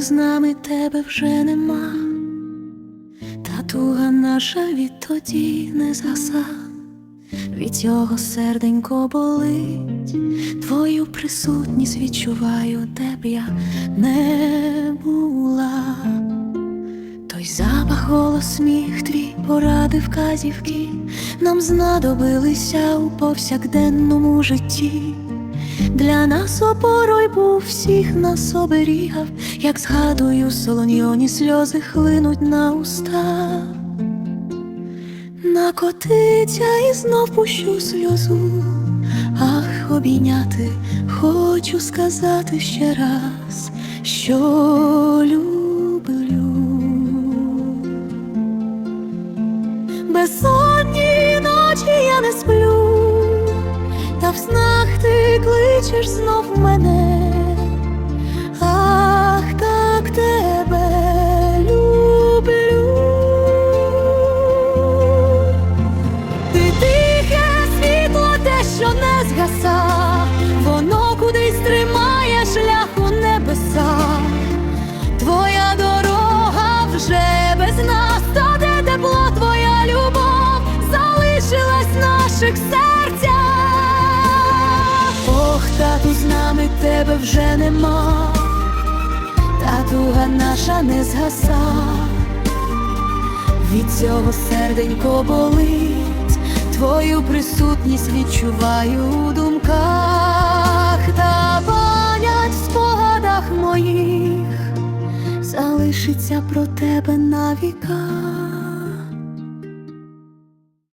з нами тебе вже нема, та туга наша відтоді не згаса, від цього серденько болить, твою присутність відчуваю, де б я не була. Той запах, голос, сміх, твій поради, вказівки нам знадобилися у повсякденному житті. Для нас опорой був всіх нас оберігав, як згадую, солоньйоні сльози хлинуть на уста. Накотиться і знов пущу сльозу, ах, обійняти, хочу сказати ще раз, що люблю. Безсонні ти кличеш знов мене, ах, так тебе люблю. Ти тихе світло, те, що не згаса, воно кудись тримає шлях у небеса. Твоя дорога вже без нас, та де тепло, твоя любов залишилась наших серцях. Нами тебе вже нема, татуга наша не згаса. Від цього серденько болить, твою присутність відчуваю у думках та пам'ять в спогадах моїх залишиться про тебе на віка.